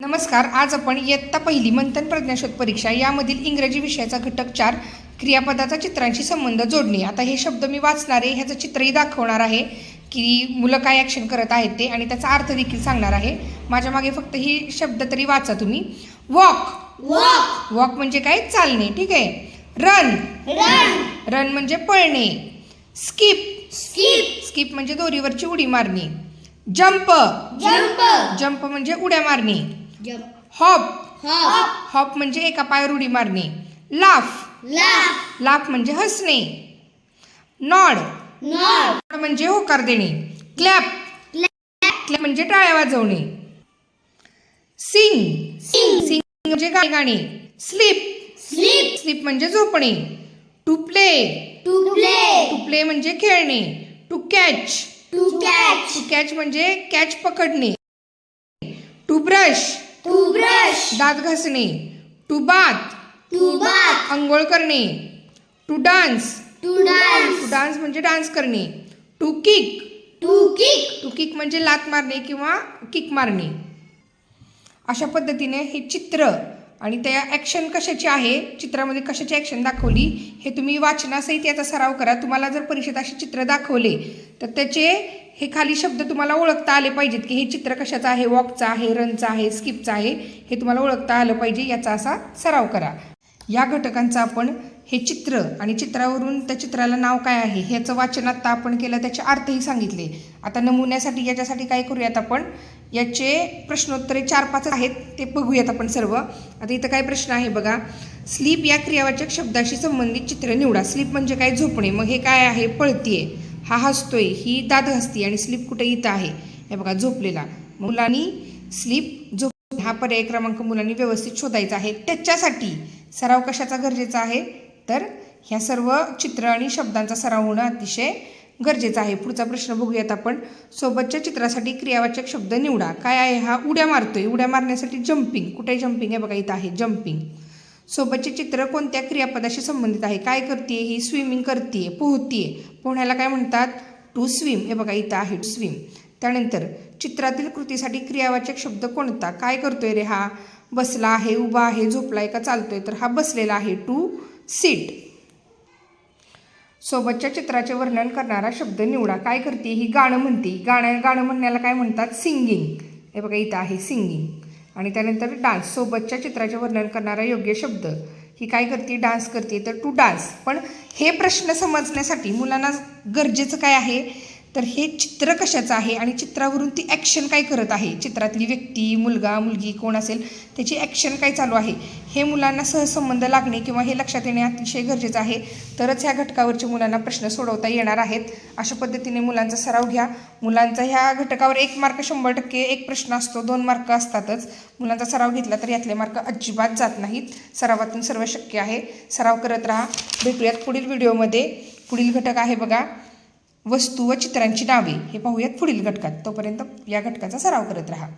नमस्कार आज आपण इयत्ता पहिली मंथन प्रज्ञाशोध परीक्षा यामधील इंग्रजी विषयाचा घटक चार क्रियापदाचा चित्रांशी संबंध जोडणे. आता हे शब्द मी वाचणार आहे ह्याचं चित्रही दाखवणार आहे की मुलं काय ॲक्शन करत आहेत ते आणि त्याचा अर्थ देखील सांगणार आहे. माझ्या मागे फक्त ही शब्द तरी वाचा तुम्ही. वॉक. walk, वॉक म्हणजे काय? चालणे ठीक आहे? रन. run, रन म्हणजे पळणे. स्किप. skip, स्किप म्हणजे दोरीवरची उडी मारणे. जम्प jump, जम्प म्हणजे उड्या मारणे. हॉप. हॉप. म्हणजे एका पायावर उडी मारणे. लाफ. laugh, लाफ म्हणजे हसणे. नॉड. नॉड. म्हणजे होकार देणे. क्लॅप. क्लॅप. म्हणजे टाळ्या वाजवणे. सिंग. sing, सिंग म्हणजे गाणे गाणे. स्लीप. sleep, स्लीप म्हणजे झोपणे. To play. to play, to play म्हणजे खेळणे. To catch. to catch, to catch म्हणजे कॅच पकडणे. To brush. To brush, दात घासणे. टू बाथ to bath, आंघोळ करणे. To dance. to dance, to dance म्हणजे डान्स करणे. To kick. to kick, to kick म्हणजे लात मारणे किंवा किक मारणे. अशा पद्धतीने हे चित्र आणि त्या ॲक्शन कशाची आहे चित्रामध्ये कशाची ॲक्शन दाखवली हे तुम्ही वाचनासहित याचा सराव करा. तुम्हाला जर परीक्षेत असे चित्र दाखवले तर त्याचे हे खाली शब्द तुम्हाला ओळखता आले पाहिजेत की हे चित्र कशाचं आहे वॉकचं आहे रनचं आहे स्किपचं आहे हे तुम्हाला ओळखता आलं पाहिजे याचा असा सराव करा. या घटकांचं आपण हे चित्र आणि चित्रावरून त्या चित्राला नाव काय आहे ह्याचं वाचन आत्ता आपण केलं त्याचे अर्थही सांगितले. आता नमुन्यासाठी याच्यासाठी काय करूयात आपण? याचे प्रश्नोत्तरे चार पाच आहेत ते बघूयात आपण सर्व. आता इथं काय प्रश्न आहे बघा. स्लीप या क्रियावाचक शब्दाशी संबंधित चित्र निवडा. स्लीप म्हणजे काय? झोपणे. मग हे काय आहे? पळतीये. हा हसतोय ही दाद हसती आणि स्लीप कुठे इथं आहे. हे बघा झोपलेला. मुलांनी स्लीप झोप हा पर्याय क्रमांक मुलांनी व्यवस्थित शोधायचा आहे. त्याच्यासाठी सराव कशाचा गरजेचा आहे? तर ह्या सर्व चित्र आणि शब्दांचा सराव होणं अतिशय गरजेचं आहे. पुढचा प्रश्न बघूयात आपण. सोबतच्या चित्रासाठी क्रियावाचक शब्द निवडा. काय आहे हा? उड्या मारतोय. उड्या मारण्यासाठी जम्पिंग कुठे जम्पिंग हे बघा इथं आहे. जम्पिंग सोबतचे चित्र कोणत्या क्रियापदाशी संबंधित आहे? काय करते ही स्विमिंग करते पोहते पोहण्याला काय म्हणतात? टू स्विम हे बघा इथं आहे टू स्विम त्यानंतर चित्रातील कृतीसाठी क्रियावाचक शब्द कोणता? काय करतोय रे हा? बसला आहे उभा आहे झोपला आहे का चालतोय? तर हा बसलेला आहे टू सीट सोबतच्या चित्राचे वर्णन करणारा शब्द निवडा. काय करते ही गाणं म्हणते. गाणं गाणं म्हणण्याला काय म्हणतात? सिंगिंग हे बघा इथं आहे सिंगिंग आणि त्यानंतर डान्स सोबतच्या चित्राचे वर्णन करणारा योग्य शब्द. ही काय करते? डान्स करते. तर टू डान्स. पण हे प्रश्न समजण्यासाठी मुलांना गरजेचं काय आहे? तर हे चित्र कशाचं आहे? आणि चित्रावरून ती ॲक्शन काय करत आहे? चित्रातली व्यक्ती मुलगा मुलगी कोण असेल? त्याची ॲक्शन काय चालू आहे? हे मुलांना सहसंबंध लागणे किंवा हे लक्षात येणे अतिशय गरजेचं आहे. तरच ह्या घटकावरचे मुलांना प्रश्न सोडवता येणार आहेत. अशा पद्धतीने मुलांचा सराव घ्या. मुलांचा ह्या घटकावर एक मार्क शंभर टक्के एक प्रश्न असतो. दोन मार्क असतातच. मुलांचा सराव घेतला तर यातले मार्क अजिबात जात नाहीत. सरावातून सर्व शक्य आहे. सराव करत राहा. भेटूयात पुढील व्हिडिओमध्ये पुढील घटक आहे बघा. वस्तू व चित्रांची नावे हे पाहूयात पुढील घटकात. तोपर्यंत या घटकाचा सराव करत राहा.